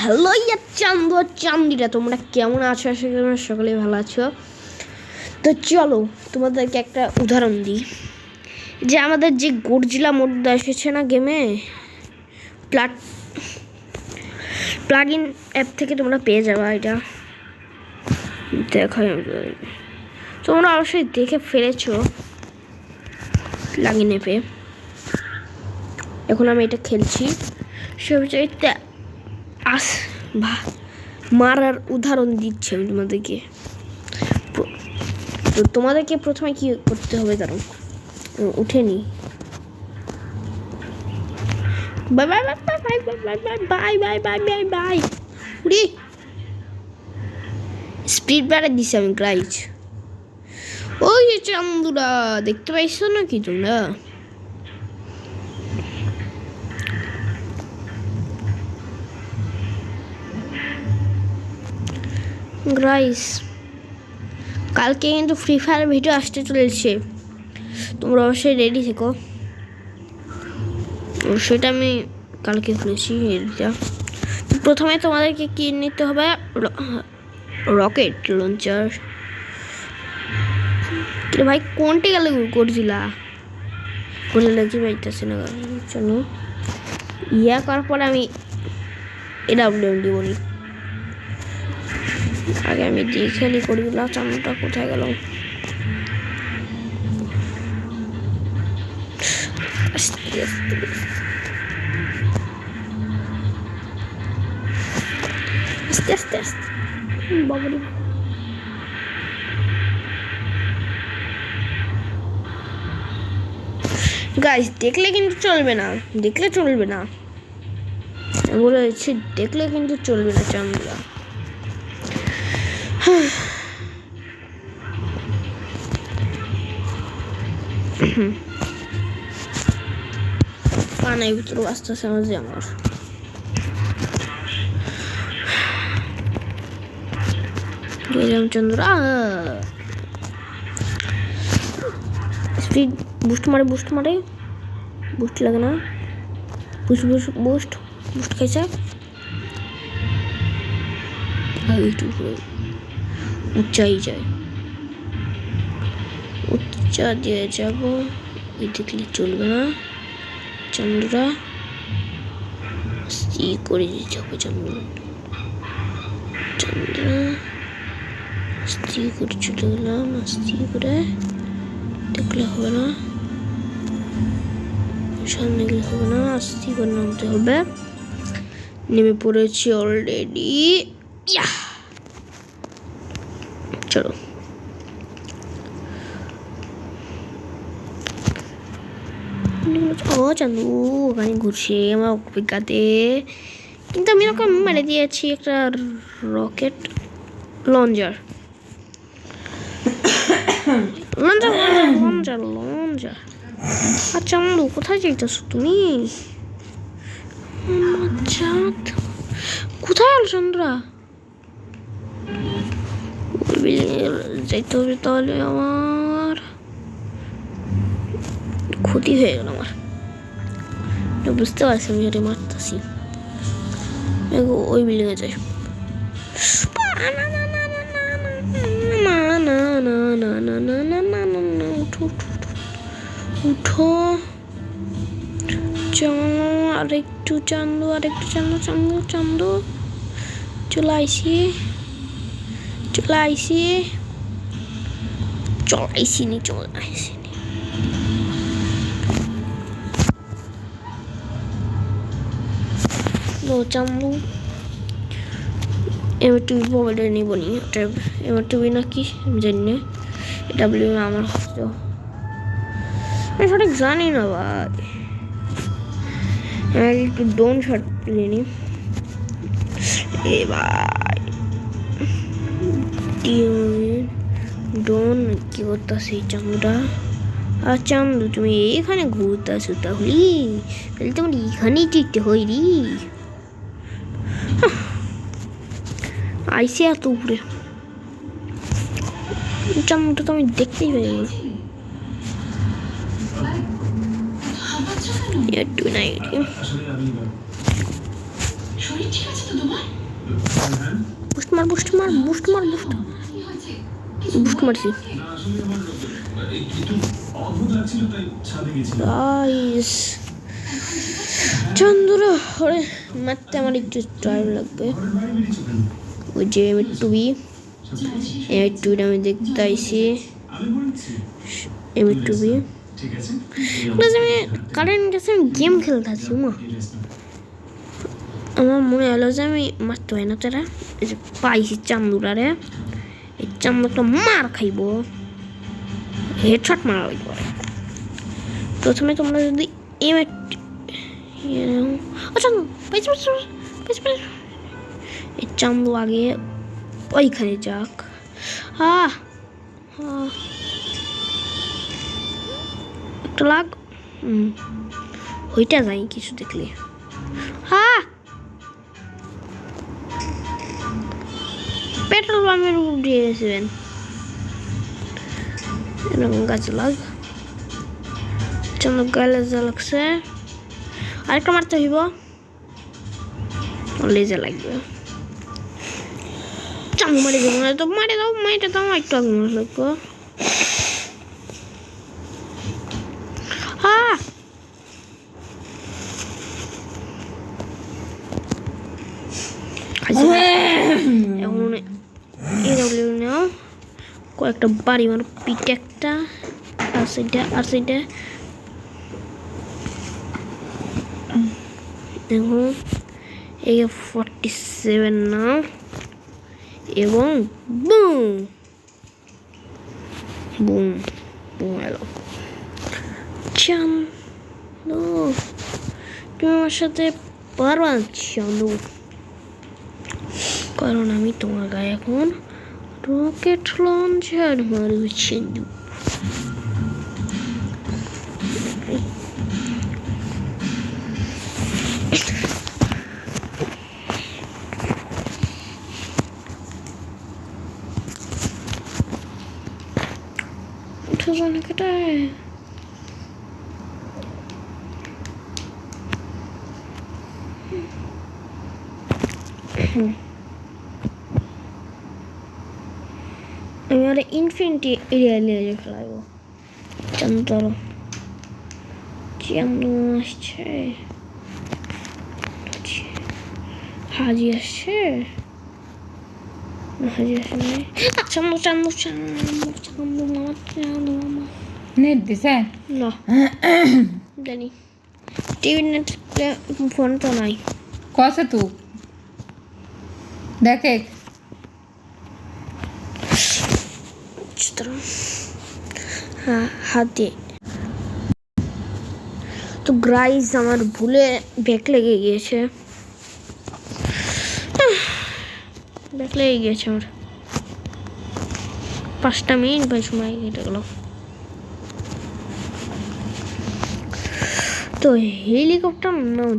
Hello ইয়া চান্দু, চান্দিরা, তোমরা কেমন আছো? আশা করি তোমরা সকলে ভালো আছো। তো চলো, তোমাদেরকে একটা উদাহরণ দিই। যে আমাদের যে গর্জিলা মোডটা এসেছে না গেমে প্লাট প্লাগ ইন অ্যাপ থেকে তোমরা পেয়ে যাবা এটা। দেখো, তোমরা অবশ্যই দেখে ফেলেছো প্লাগ ইন অ্যাপে এখন আমি এটা খেলছি। সবচাইতে আস ভা মারার উদাহরণ দিচ্ছি আমি তোমাদেরকে তো তোমাদেরকে প্রথমে কি করতে হবে দাঁড়ো উঠেনি bye bye bye bye bye bye bye bye bye bye bye উড়ি স্পিড বাড়ে দিছি আমি গ্রাইজ ওই যে চান্দুরা দেখতে পাইছো নাকি তোমরা গ্রাইস। কালকে কিন্তু ফ্রি ফায়ার ভিডিও আসতে চলেছে। তোমরা অবশ্যই রেডি থেকো। তো সেটা আমি কালকে খুলেছি প্রথমে তোমাদেরকে কি নিতে হবে? রকেট লঞ্চার ভাই, কোনটি গেলে করছিলা করছিলা কি পাইতেছে না চলো ইয়া করার পরে আমি দিব নি। আগে আমি দেখে নি করি? চামড়াটা কোথায় গেল? আস্তে গাইস দেখলে কিন্তু চলবে না। দেখলে চলবে না। আমি বলে দিচ্ছি দেখলে কিন্তু চলবে না চান্দুরা Bana YouTube hastasanız yanıyor. Geliyorum Cundur. Speed boost मारे boost मारे boost लगना boost boost boost. Boost कैसे YouTube. উচ্চাই যায়। উচ্চা দিয়ে যাব। দেখলে চলবে না। চন্দ্রা স্থির করে দিতে হবে চন্দ্র চন্দ্রা স্থির করে চলে গেলাম। স্থির করে দেখলে হবে না। সামনে গেলে হবে না। আস্তে করে নামতে হবে। নেমে পড়েছি অলরেডি ইয়া চলো। ও চান্দু ওখানে ঘুরছে আমার অভিজ্ঞাতে। কিন্তু আমি ওকে মেরে দিয়েছি একটা rocket launcher launcher launcher launcher আর চান্দু কোথায় যাইতেছো তুমি? কোথায় আলো চন্দ্রা? যেতে হবে তাহলে আমার ক্ষতি হয়ে গেল আমার বুঝতে পারছি আমি ওটা মারতেছি ওই বিল্ডিংয়ে যাই উঠো চলো আরেকটু চান্দ আরেকটু চান্দো চান্দো চান্দ চলে আইসি চলে আইসি। চলে আইসি নি চলে আইসি নি চান্দু এবার টিভি মোবাইলটা নিব নি। এবার টিভি নাকি? জানি বলে আমার হস্ত আমি সঠিক জানি না ভাই। আমি একটু ডোন শট নিয়ে নি। এ ভাই। ডোন কি করতেছে চান্দুটা আর চান্দু তুমি এখানে ঘুরতেছো তাহলে? তাহলে তোমার এখানেই টিকতে হয় রি। আইসি এত উপরে। চান্দুটা তো আমি দেখতেই পাই না। একটু নাই শরীর ঠিক আছে তো তোমার? হ্যাঁ বুস্ট মার, বুস্ট মার বুস্ট মার, বুস্ট। বুস্ট মারছি। চন্দ্রা, ওরে, মারতে আমার একটু টাইম লাগবে। ওই যে এম টুবি? এম টুবিটা আমি দেখতে আইছি। এম টুবি কারেন্ট গেছে আমি গেম খেলতে আছি, মা। আমার মনে হলো যে আমি মারতে হয় না। তারা এই যে পাইছি চান্দুরারে এই একটা মার খাইব। হেডশট মারা লাগবে। প্রথমে তোমরা যদি এম আচ্ছা এই চান্দু আগে ওইখানে যাক। আহ। একটা লাগ। হুম। ওইটা যাই কিছু দেখলে। পেট্রোল পাম্পের গেছিলেন এরকম গাছ লাগ। চন্দ্র গালে যা লাগছে। আরেকটা মারতে হইব। লেজে লাগবে। চামু মারি দেবো না তো মারে দাও, মাইটা দাও, একটু আগে মার লাগবো হ্যাঁ আচ্ছা এখন এডব্লিউ নাও কয়েকটা বাড়ি মানে পিঠে একটা, আর সাইডে আর সাইডে দেখুন এই ফর্টি সেভেন নাও এবং বুম বুম বুম এলো। চান্দু তুমি আমার সাথে পারবা চান্দু কারণ আমি তোমার গায়ে এখন রকেট লঞ্চার মারব চান্দু উঠে জানে আর ইনফিনিটি এরিয়া নিয়ে যে ফেলাইব চন্দর চান্দু আসছে? হাজি আসছে? হাজি আসছে চান্দু চান্দু চান্দু চান্দু মামা চান্দু মামা নেট দিছে? না। জানি। টিভি নেট ফোন তো নাই। কসে তু? দেখে। হ্যাঁ হাতে তো গ্রাইস আমার ভুলে ব্যাক লেগে গিয়েছে ব্যাক লেগে গিয়েছে আমার পাঁচটা মিনিট বা সময় কেটে গেল তো হেলিকপ্টার নাও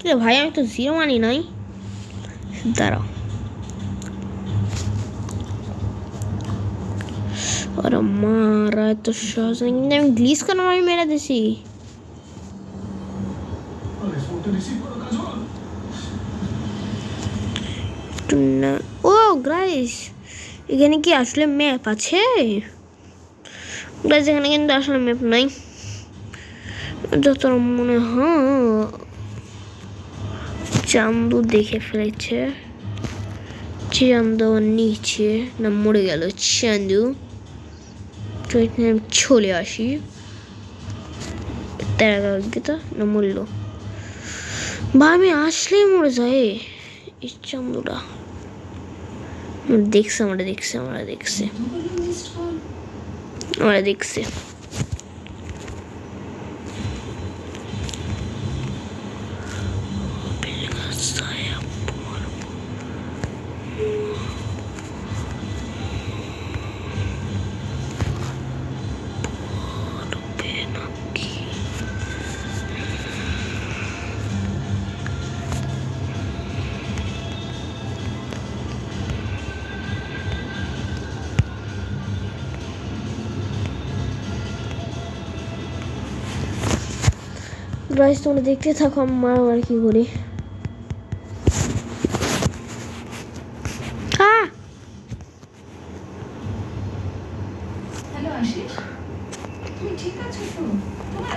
রে ভাই আমি তো জিরো মানি নাই দাঁড়াও মেরে দিছি আরে ফোনটা রিসিভ করো কাজল একটু না ও গ্রাইস এখানে কি আসলে ম্যাপ আছে গ্রাইস এখানে কিন্তু আসলে ম্যাপ নাই যত মনে হয় চান্দু দেখে ফেলেছে চান্দু নিচে না মরে গেল চান্দু চলে আসি। তেরাগিতা না মূল্য বা আমি আসলেই মরে যায় ইচ্ছা চান্দুটা দেখছে, আমরা দেখছে আমরা দেখছে। আমরা দেখছে। গাইস তোমরা দেখতে থাকো আমি মারামারি কি করি? আহ! হ্যালো আশিস তুমি ঠিক তো? তোমার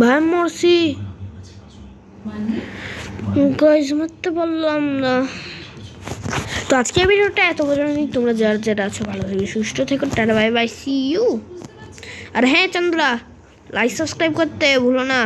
ভাই মরছি। মানে? গাইস মারতে পারলাম না। তো আজকে ভিডিওটা এত পর্যন্ত তোমরা যার যারা আছো ভালো থেকে সুস্থ থেকো tata bye bye see you আর হ্যাঁ চন্দ্রা লাইক সাবস্ক্রাইব করতে ভুলো না।